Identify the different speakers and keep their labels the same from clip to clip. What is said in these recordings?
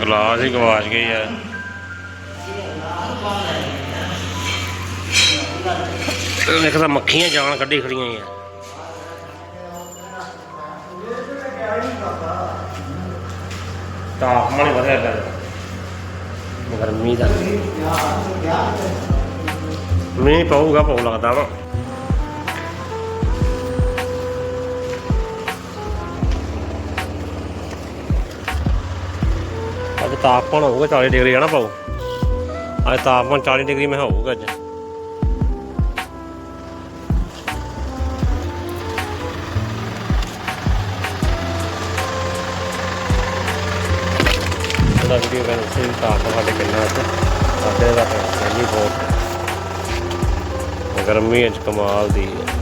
Speaker 1: Glass ਹੀ ਗਵਾਚ ਗਏ ਯਾਰ ਇੱਕ ਤਾਂ ਮੱਖੀਆਂ ਜਾਨ ਕੱਢੀ ਖੜੀਆਂ ਯਾਰ ਤਾਪਮਾਨ ਹੀ ਵਧਿਆ ਪਿਆ। ਗਰਮੀ ਦਾ। ਮੀਂਹ ਪਊਗਾ ਪਊ ਲੱਗਦਾ ਵਾ। ਅੱਜ ਤਾਪਮਾਨ ਹੋਊਗਾ 40 ਡਿਗਰੀ ਆ ਨਾ ਪਾਉ ਅੱਜ ਤਾਪਮਾਨ 40 ਡਿਗਰੀ ਮੈਂ ਹੋਊਗਾ ਅੱਜ। ਉਹਦਾ ਵੀਡੀਓ ਕਹਿੰਦਾ ਸੀ, ਤਾਪਮਾਨ ਸਾਡੇ ਕਿੰਨਾ ਅੱਜ ਸਾਡੇ ਦਾ ਗਰਮੀ ਬਹੁਤ ਗਰਮੀ ਅੱਜ ਕਮਾਲ ਦੀ ਹੈ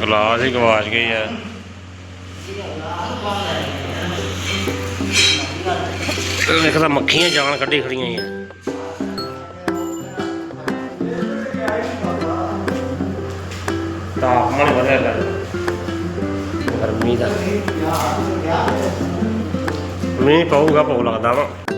Speaker 1: ਗਲਾਸ ਹੀ ਗਵਾਚ ਗਏ ਯਾਰ ਇੱਕ ਤਾਂ ਮੱਖੀਆਂ ਜਾਨ ਕੱਢੀ ਖੜੀਆਂ ਯਾਰ ਤਾਪਮਾਨ ਹੀ ਵਧਿਆ ਪਿਆ ਗਰਮੀ ਦਾ। ਮੀਂਹ ਪਊਗਾ ਪਊ ਲੱਗਦਾ ਵਾ।